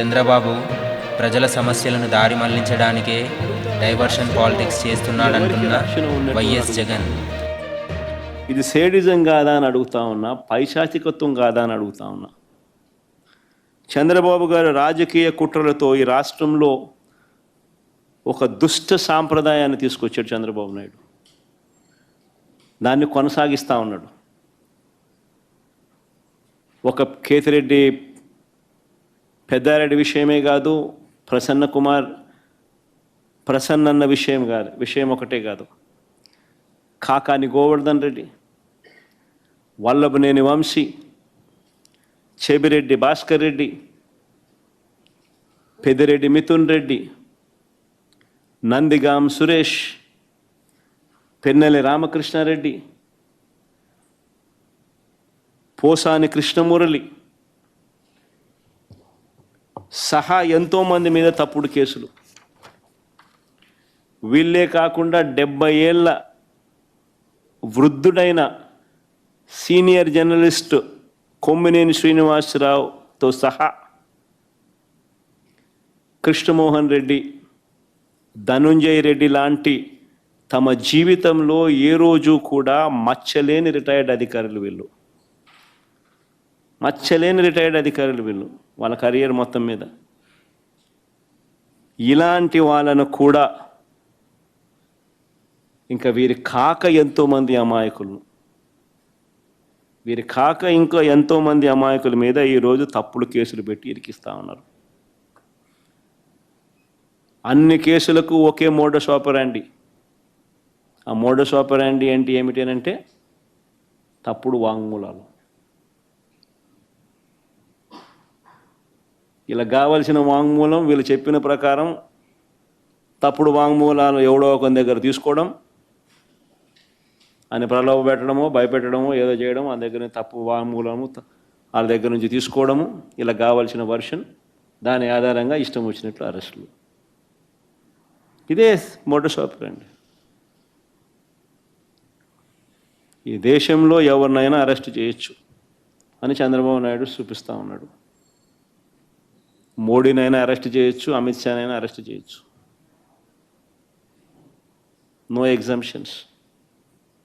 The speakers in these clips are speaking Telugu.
చంద్రబాబు ప్రజల సమస్యలను దారి మళ్ళించడానికే డైవర్షన్ పాలిటిక్స్ చేస్తున్నాడంటున్న వైఎస్ జగన్. ఇది సేడిజం కాదా అని అడుగుతా ఉన్నా పైశాచికత్వం కాదా అని అడుగుతా ఉన్నా. చంద్రబాబు గారు రాజకీయ కుట్రలతో ఈ రాష్ట్రంలో ఒక దుష్ట సాంప్రదాయాన్ని తీసుకొచ్చాడు చంద్రబాబు నాయుడు. దాన్ని కొనసాగిస్తూ ఉన్నాడు. ఒక కేతిరెడ్డి పెద్దారెడ్డి విషయమే కాదు ప్రసన్న కుమార్ ప్రసన్న అన్న విషయం కాదు విషయం ఒకటే కాదు. కాకాని గోవర్ధన్ రెడ్డి వల్లభనేని వంశీ చెబిరెడ్డి భాస్కర్ రెడ్డి పెదిరెడ్డి మిథున్ రెడ్డి నందిగాం సురేష్ పెన్నెలి రామకృష్ణారెడ్డి పోసాని కృష్ణమురళి సహా ఎంతోమంది మీద తప్పుడు కేసులు. వీళ్ళే కాకుండా డెబ్బై ఏళ్ళ వృద్ధుడైన సీనియర్ జర్నలిస్ట్ కొమ్మినేని శ్రీనివాసరావుతో సహా కృష్ణమోహన్ రెడ్డి ధనుంజయ్ రెడ్డి లాంటి తమ జీవితంలో ఏ రోజు కూడా మచ్చలేని రిటైర్డ్ అధికారులు వీళ్ళు. మచ్చలేని రిటైర్డ్ అధికారులు వీళ్ళు వాళ్ళ కెరియర్ మొత్తం మీద. ఇలాంటి వాళ్ళను కూడా ఇంకా వీరి కాక ఎంతోమంది అమాయకులు. వీరి కాక ఇంకా ఎంతోమంది అమాయకుల మీద ఈరోజు తప్పుడు కేసులు పెట్టి ఇరికిస్తూ ఉన్నారు. అన్ని కేసులకు ఒకే మోడస్ ఆపరాండి. ఆ మోడస్ ఆపరాండి ఏంటి ఏమిటి అని అంటే తప్పుడు వాంగ్మూలాలు. ఇలా కావలసిన వాంగ్మూలం వీళ్ళు చెప్పిన ప్రకారం తప్పుడు వాంగ్మూలాలు ఎవడో ఒక దగ్గర తీసుకోవడం అని ప్రలోభ పెట్టడమో భయపెట్టడమో ఏదో చేయడం ఆ దగ్గర తప్పు వాంగ్మూలము వాళ్ళ దగ్గర నుంచి తీసుకోవడము ఇలా కావాల్సిన వర్షన్ దాని ఆధారంగా ఇష్టం వచ్చినట్లు అరెస్టులు. ఇదే మోటార్ షాప్ అండి ఈ దేశంలో ఎవరినైనా అరెస్ట్ చేయొచ్చు అని చంద్రబాబు నాయుడు చూపిస్తూ ఉన్నాడు. మోడీనైనా అరెస్ట్ చేయొచ్చు అమిత్ షానైనా అరెస్ట్ చేయొచ్చు. నో ఎగ్జామ్షన్స్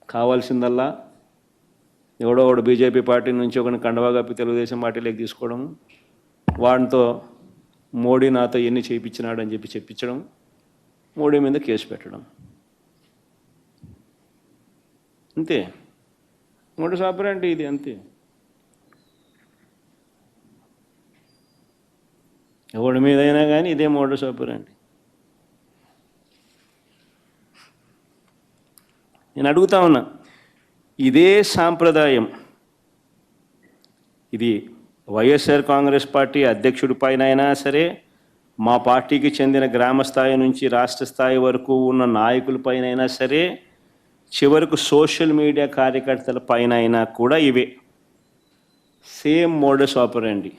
కావాల్సిందల్లా ఎవడో ఒకడు బీజేపీ పార్టీ నుంచి ఒకని కండవా కప్పి తెలుగుదేశం పార్టీలోకి తీసుకోవడం వాడితో మోడీ నాతో ఎన్ని చేయించినాడు అని చెప్పి చెప్పించడం మోడీ మీద కేసు పెట్టడం. అంతే. మోడీ సాపర్ అంటే ఇది? అంతే. ఎవడి మీదైనా కానీ ఇదే మోడల్ సాపర్ అండి నేను అడుగుతా ఉన్నా ఇదే సాంప్రదాయం. ఇది వైఎస్ఆర్ కాంగ్రెస్ పార్టీ అధ్యక్షుడి పైన అయినా సరే మా పార్టీకి చెందిన గ్రామ స్థాయి నుంచి రాష్ట్ర స్థాయి వరకు ఉన్న నాయకుల పైన అయినా సరే చివరకు సోషల్ మీడియా కార్యకర్తల పైన అయినా కూడా ఇవే. సేమ్ మోడస్ ఆపరండి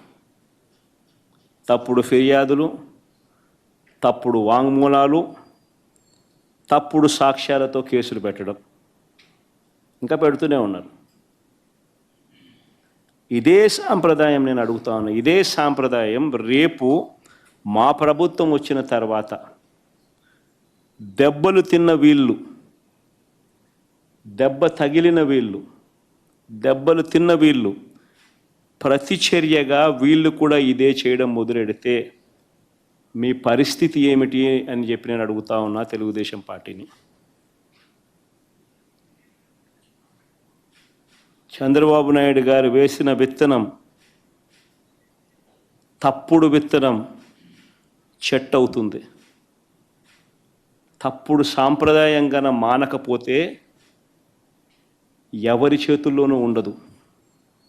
తప్పుడు ఫిర్యాదులు తప్పుడు వాంగ్మూలాలు తప్పుడు సాక్ష్యాలతో కేసులు పెట్టడం. ఇంకా పెడుతూనే ఉన్నారు. ఇదే సాంప్రదాయం నేను అడుగుతా ఉన్నా. ఇదే సాంప్రదాయం రేపు మా ప్రభుత్వం వచ్చిన తర్వాత దెబ్బలు తిన్న వీళ్ళు దెబ్బ తగిలిన వీళ్ళు దెబ్బలు తిన్న వీళ్ళు ప్రతిచర్యగా వీళ్ళు కూడా ఇదే చేయడం మొదలెడితే మీ పరిస్థితి ఏమిటి అని చెప్పి నేను అడుగుతా ఉన్నా తెలుగుదేశం పార్టీని. చంద్రబాబు నాయుడు గారు వేసిన విత్తనం తప్పుడు విత్తనం చెట్టు అవుతుంది. తప్పుడు సాంప్రదాయంగా మానకపోతే ఎవరి చేతుల్లోనూ ఉండదు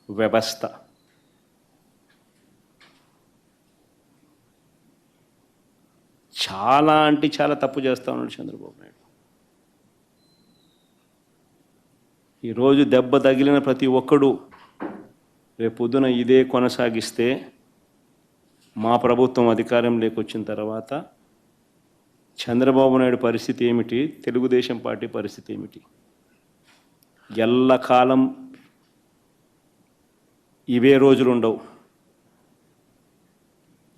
వ్యవస్థ. చాలా అంటే చాలా తప్పు చేస్తా ఉన్నాడు చంద్రబాబు నాయుడు. ఈరోజు దెబ్బ తగిలిన ప్రతి ఒక్కడు రేపు పొద్దున ఇదే కొనసాగిస్తే మా ప్రభుత్వం అధికారంలోకి వచ్చిన తర్వాత చంద్రబాబు నాయుడు పరిస్థితి ఏమిటి? తెలుగుదేశం పార్టీ పరిస్థితి ఏమిటి? ఎల్లకాలం ఇవే రోజులు ఉండవు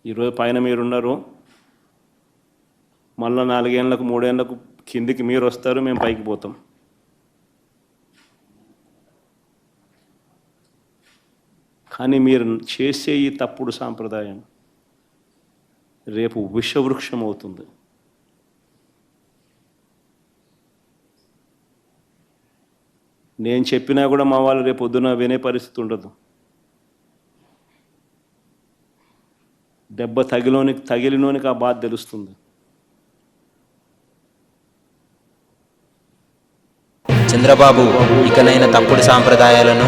ఈరోజు పైన మీరున్నారు. మళ్ళీ నాలుగేళ్ళకు మూడేళ్ళకు కిందికి మీరు వస్తారు మేము పైకి పోతాం. కానీ మీరు చేసే ఈ తప్పుడు సాంప్రదాయం రేపు విషవృక్షం అవుతుంది. నేను చెప్పినా కూడా మా వాళ్ళు రేపు పొద్దున వినే పరిస్థితి ఉండదు. దెబ్బ తగిలోనికి తగిలినోనికి ఆ బాధ తెలుస్తుంది. చంద్రబాబు ఇకనైన తప్పుడు సాంప్రదాయాలను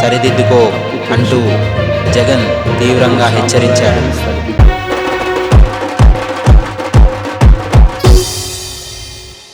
సరిదిద్దుకో అంటూ జగన్ తీవ్రంగా హెచ్చరించాడు.